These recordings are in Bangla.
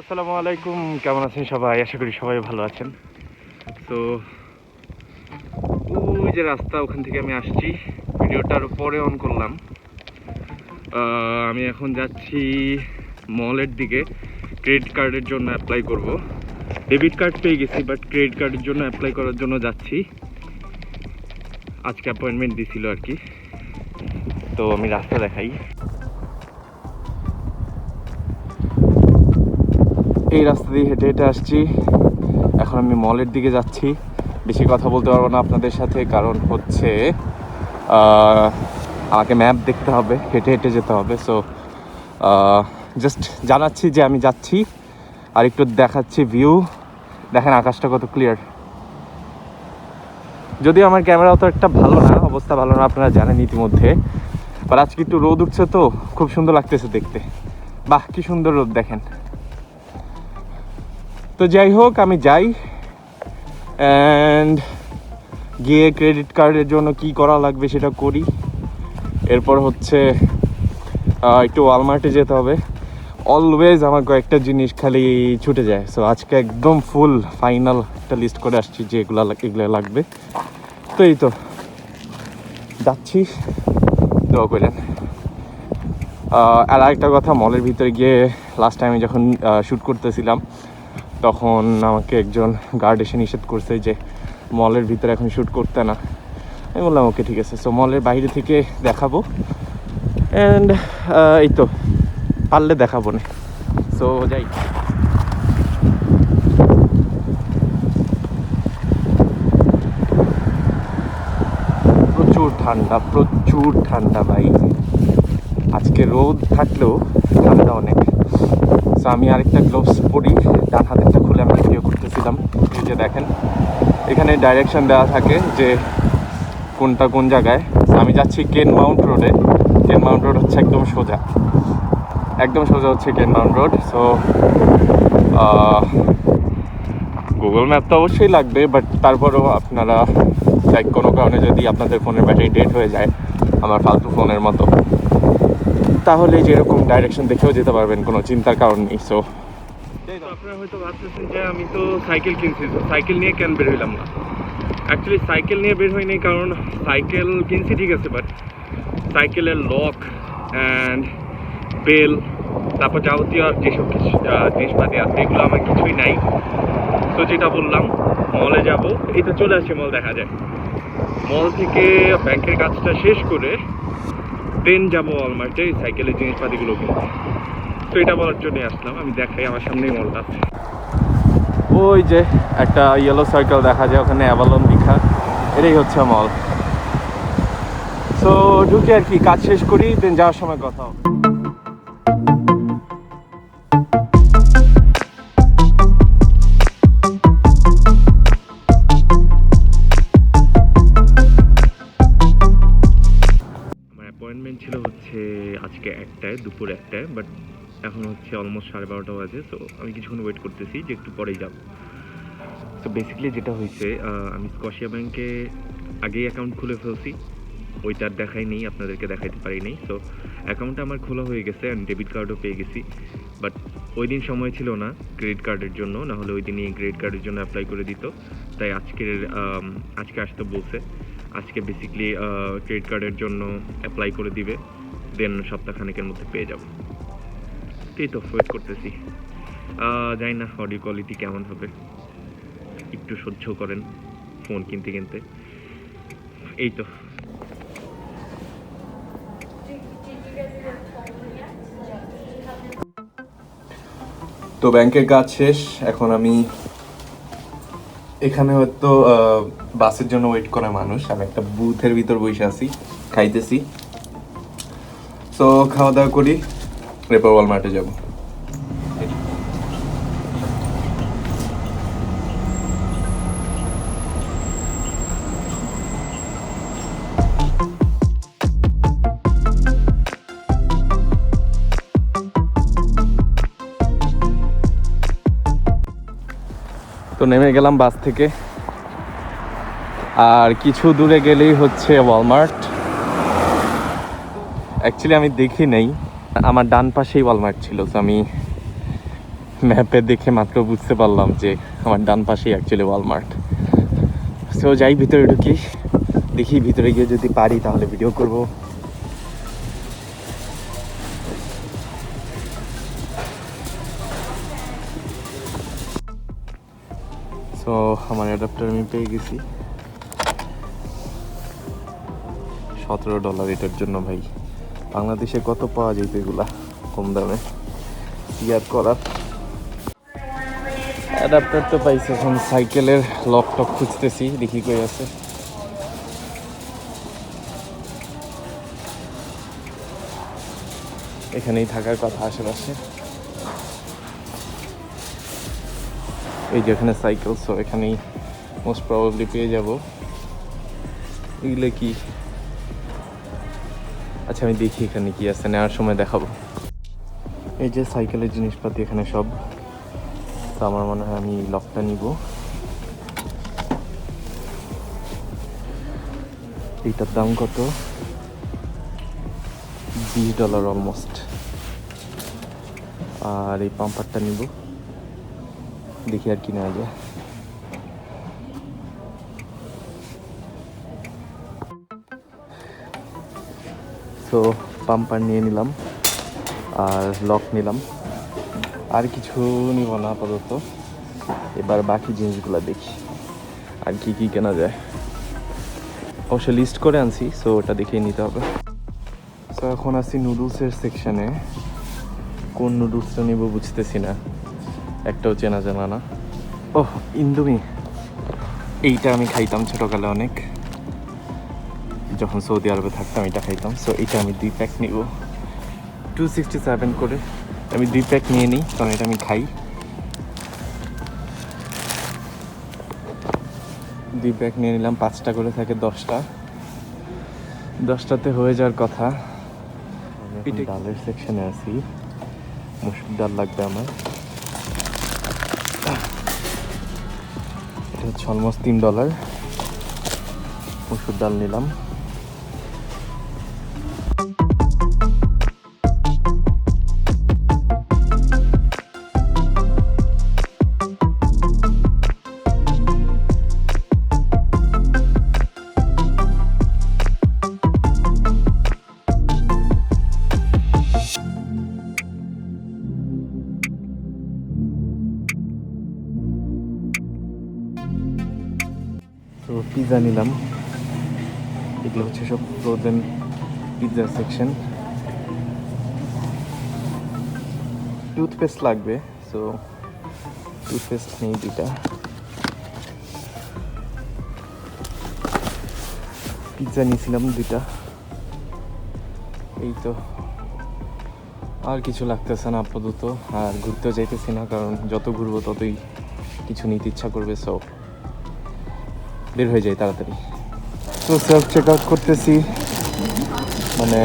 আসসালামু আলাইকুম, কেমন আছেন সবাই? আশা করি সবাই ভালো আছেন। তো, ওই যে রাস্তা, ওখান থেকে আমি আসছি। ভিডিওটার পরে অন করলাম। আমি এখন যাচ্ছি মলের দিকে। ক্রেডিট কার্ডের জন্য অ্যাপ্লাই করব। ডেবিট কার্ড পেয়ে গেছি বাট ক্রেডিট কার্ডের জন্য অ্যাপ্লাই করার জন্য যাচ্ছি। আজকে অ্যাপয়েন্টমেন্ট দিছিল আর কি। তো আমি রাস্তা দেখাই। এই রাস্তা দিয়ে হেঁটে হেঁটে আসছি। এখন আমি মলের দিকে যাচ্ছি। বেশি কথা বলতে পারব না আপনাদের সাথে, কারণ হচ্ছে আমাকে ম্যাপ দেখতে হবে, হেঁটে হেঁটে যেতে হবে। সো জাস্ট জানাচ্ছি যে আমি যাচ্ছি, আর একটু দেখাচ্ছি ভিউ দেখেন আকাশটা কত ক্লিয়ার যদিও আমার ক্যামেরা অত একটা ভালো না, অবস্থা ভালো না, আপনারা জানেন ইতিমধ্যে। আর আজকে একটু রোদ উঠছে তো, খুব সুন্দর লাগতেছে দেখতে। বাহ, কি সুন্দর রোদ, দেখেন। তো যাই হোক, আমি যাই। অ্যান্ড গিয়ে ক্রেডিট কার্ডের জন্য কি করা লাগবে সেটা করি। এরপর হচ্ছে একটু ওয়ালমার্টে যেতে হবে। অলওয়েজ আমার কয়েকটা জিনিস খালি ছুটে যায়। সো আজকে একদম ফুল ফাইনাল একটা লিস্ট করে আসছি যে এগুলো এগুলো লাগবে। তো এই তো। যাচ্ছি। দোয়া করেন আর আরেকটা কথা মলের ভিতরে গিয়ে লাস্ট টাইমে যখন শ্যুট করতেছিলাম তখন আমাকে একজন গার্ড এসে নিষেধ করছে যে মলের ভিতরে এখন শ্যুট করতে না। আমি বললাম ওকে ঠিক আছে। সো মলের বাইরে থেকে দেখাবো। অ্যান্ড এই তো, পারলে দেখাবো না। সো যাই। প্রচুর ঠান্ডা প্রচুর ঠান্ডা ভাই। আজকে রোদ থাকলেও ঠান্ডা অনেক। সো আমি আরেকটা গ্লোভস পরি। ডান হাতেরটা খুলে আমি ভিডিও করতেছিলাম। এই যে দেখেন, এখানে ডাইরেকশন দেওয়া থাকে যে কোনটা কোন জায়গায়। আমি যাচ্ছি কেন মাউন্ট রোডে কেন মাউন্ট রোড হচ্ছে একদম সোজা। একদম সোজা হচ্ছে কেন mount road so Google map তো অবশ্যই লাগবে বাট তারপরেও আপনারা লাইক কোনো কারণে যদি আপনাদের ফোনের ব্যাটারি ডেট হয়ে যায়, আমার ফালতু ফোনের মতো। তাহলে যেরকম ডাইরেকশন দেখেও যেতে পারবেন, কোনো চিন্তার কারণ নেই সো আপনারা হয়তো ভাবতেছেন যে আমি তো সাইকেল কিনছি, তো সাইকেল নিয়ে কেন বের হইলাম না? অ্যাকচুয়ালি সাইকেল নিয়ে বের হয়নি কারণ সাইকেল কিনছি ঠিক আছে বাট সাইকেলের লক অ্যান্ড বেল তারপর যাবতীয় আর যেসব জিনিসপাতি আছে, এগুলো আমার কিছুই নাই। তো যেটা বললাম মলে যাব, এই তো চলে আসছে মল দেখা যায়। মল থেকে ব্যাংকের কাজটা শেষ করে দেন যাব অলমার্টে সাইকেলের জিনিসপাতিগুলো কিনতে তো এটা বলার জন্যই আসলাম। আমি দেখাই, আমার সামনেই মলটা আছে। ওই যে একটা ইয়েলো সার্কেল দেখা যায়, ওখানে অ্যাভালন লিখা এটাই হচ্ছে মল সো ঢুকে আর কি, কাজ শেষ করি দেন যাওয়ার সময় কথা হবে। দুপুর একটায় বাট এখন হচ্ছে অলমোস্ট সাড়ে বারোটা বাজে তো আমি কিছুক্ষণ ওয়েট করতেছি যে একটু পরেই যাব। তো বেসিক্যালি যেটা হয়েছে আমি স্কশিয়া ব্যাংকে আগেই অ্যাকাউন্ট খুলে ফেলছি ওইটার দেখাই নেই, আপনাদেরকে দেখাইতে পারি নাই। তো অ্যাকাউন্টটা আমার খোলা হয়ে গেছে আমি ডেবিট কার্ডও পেয়ে গেছি। বাট ওই দিন সময় ছিল না ক্রেডিট কার্ডের জন্য, না হলে ওই দিনই ক্রেডিট কার্ডের জন্য অ্যাপ্লাই করে দিত। তাই আজকের আজকে আসতে বলছে। আজকে বেসিক্যালি ক্রেডিট কার্ডের জন্য অ্যাপ্লাই করে দিবে। দেন সপ্তাহখানেকের মধ্যে পেয়ে যাব। এই তো ওয়েট করতেছি। জানি না অডিও কোয়ালিটি কেমন হবে। একটু সহ্য করেন ফোন কিনতে কিনতে। এই তো। তো ব্যাংকের কাজ শেষ, এখন আমি এখানে হয়তো বাসের জন্য ওয়েট করা মানুষ। আমি একটা বুথের ভিতর বসে আছি, খাইতেছি। সো খাওয়া দাওয়া করি, এরপর ওয়ালমার্টে যাব। তো নেমে গেলাম বাস থেকে। আর কিছু দূরে গেলেই হচ্ছে ওয়ালমার্ট অ্যাকচুয়ালি আমি দেখি নেই। আমার ডান পাশেই ওয়ালমার্ট ছিল তো আমি ম্যাপে দেখে মাত্র বুঝতে পারলাম যে আমার ডান পাশেই অ্যাকচুয়ালি ওয়ালমার্ট সো যাই ভিতরে ঢুকি, দেখি ভিতরে গিয়ে যদি পারি, তাহলে ভিডিও করব। সো আমার অ্যাডাপ্টার আমি পেয়ে গেছি। সতেরো ডলার এটার জন্য ভাই। বাংলাদেশে কত পাওয়া যেত এগুলা কম দামে? কি আর করার? অ্যাডাপ্টার তো পাইছি এখন, সাইকেলের লক টক খুঁজতেছি, দেখি কই আছে। এখানেই থাকার কথা আশেপাশে। এই যে এখানে সাইকেল সো এখানেই মোস্ট প্রবাবলি পেয়ে যাব। এগুলো কি? আচ্ছা আমি দেখি এখানে কি আছে, নেওয়ার সময় দেখাবো। এই যে সাইকেলের জিনিসপাতি এখানে সব। তো আমার মনে হয় আমি লকটা নিব। এইটার দাম কত? বিশ ডলার অলমোস্ট। আর এই পাম্পারটা নিব। দেখি আর কি নেওয়া যায়। তো পাম্পার নিয়ে নিলাম আর লক নিলাম। আর কিছু নিব না আপাতত। এবার বাকি জিনিসগুলো দেখি আর কি কি কেনা যায়। অবশ্য লিস্ট করে আনছি সো ওটা দেখেই নিতে হবে। তো এখন আছি নুডলসের সেকশনে কোন নুডলসটা নিব বুঝতেছি না। একটাও চেনা জানা না। ওহ, ইন্দুমি। এইটা আমি খাইতাম ছোটোকালে অনেক। যখন সৌদি আরবে থাকতাম এটা খাইতাম। সো এটা আমি দুই প্যাক নিব। টু সিক্সটি সেভেন করে আমি দুই প্যাক নিয়ে নিই কারণ এটা আমি খাই। দুই প্যাক নিয়ে নিলাম পাঁচটা করে থাকে দশটা। দশটাতে হয়ে যাওয়ার কথা। ডালের সেকশনে আছি। মুসুর ডাল লাগবে আমার। এটা হচ্ছে অলমোস্ট তিন ডলার মুসুর ডাল নিলাম। পিৎজা নিলাম। এগুলো হচ্ছে সব ফ্রোজেন পিৎজা সেকশন টুথপেস্ট লাগবে সো টুথপেস্ট নেই দুটা পিৎজা নিয়েছিলাম দুইটা। এই তো। আর কিছু লাগতেছে না আপাতত, আর ঘুরতেও যাইতেছি না, কারণ যত ঘুরবো ততই কিছু নিতে ইচ্ছা করবে সো বের হয়ে যাই তাড়াতাড়ি তো সেলফ চেক আউট করতেছি মানে.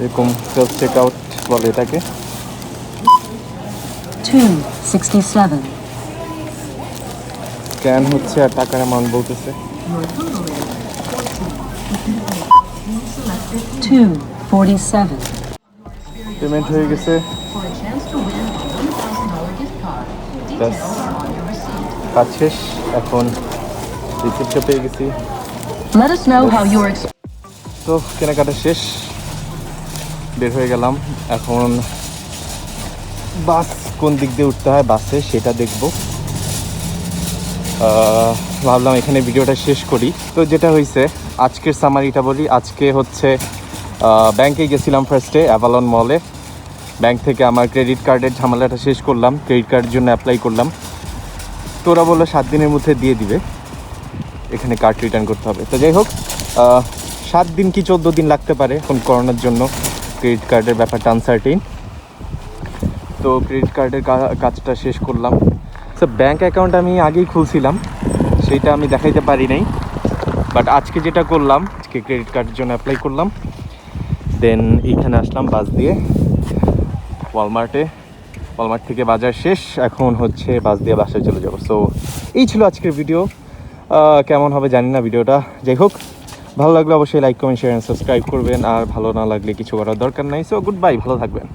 এরকম সেলফ চেক আউট বলে এটাকে. স্ক্যান হচ্ছে আর টাকার অ্যামাউন্ট বলতেছে Two forty-seven. পেমেন্ট হয়ে গেছে For a chance to win a $1,000 gift card. Details are on your receipt. কাজ শেষ এখন রিসিপ্টটা পেয়ে গেছি। Let us know how your ex- তো কেনাকাটা শেষ। বের হয়ে গেলাম। এখন বাস কোন দিক দিয়ে উঠতে হয়? বাসে সেটা দেখব। ভাবলাম এখানে ভিডিওটা শেষ করি। তো যেটা হয়েছে আজকের সামারিটা বলি। আজকে হচ্ছে ব্যাংকে গেছিলাম ফার্স্টে অ্যাভালন মলে ব্যাংক থেকে আমার ক্রেডিট কার্ডের ঝামেলাটা শেষ করলাম, ক্রেডিট কার্ডের জন্য অ্যাপ্লাই করলাম। তো ওরা বলল সাত দিনের মধ্যে দিয়ে দিবে। এখানে কার্ড রিটার্ন করতে হবে। তো যাই হোক সাত দিন কি চোদ্দ দিন লাগতে পারে এখন করোনার জন্য? ক্রেডিট কার্ডের ব্যাপারটা আনসার্টিন তো ক্রেডিট কার্ডের কাজটা শেষ করলাম। তো ব্যাঙ্ক অ্যাকাউন্ট আমি আগেই খুলছিলাম সেইটা আমি দেখাইতে পারি নাই। বাট আজকে যেটা করলাম, আজকে ক্রেডিট কার্ডের জন্য অ্যাপ্লাই করলাম। দেন এখানে আসলাম বাস দিয়ে। ওয়ালমার্টে ওয়ালমার্ট থেকে বাজার শেষ। এখন হচ্ছে বাস দিয়ে বাসায় চলে যাব। সো এই ছিল আজকের ভিডিও কেমন হবে জানি না ভিডিওটা যাই হোক, ভালো লাগলে অবশ্যই লাইক কমেন্ট শেয়ার সাবস্ক্রাইব করবেন। আর ভালো না লাগলে কিছু করার দরকার নাই। সো গুড বাই ভালো থাকবেন।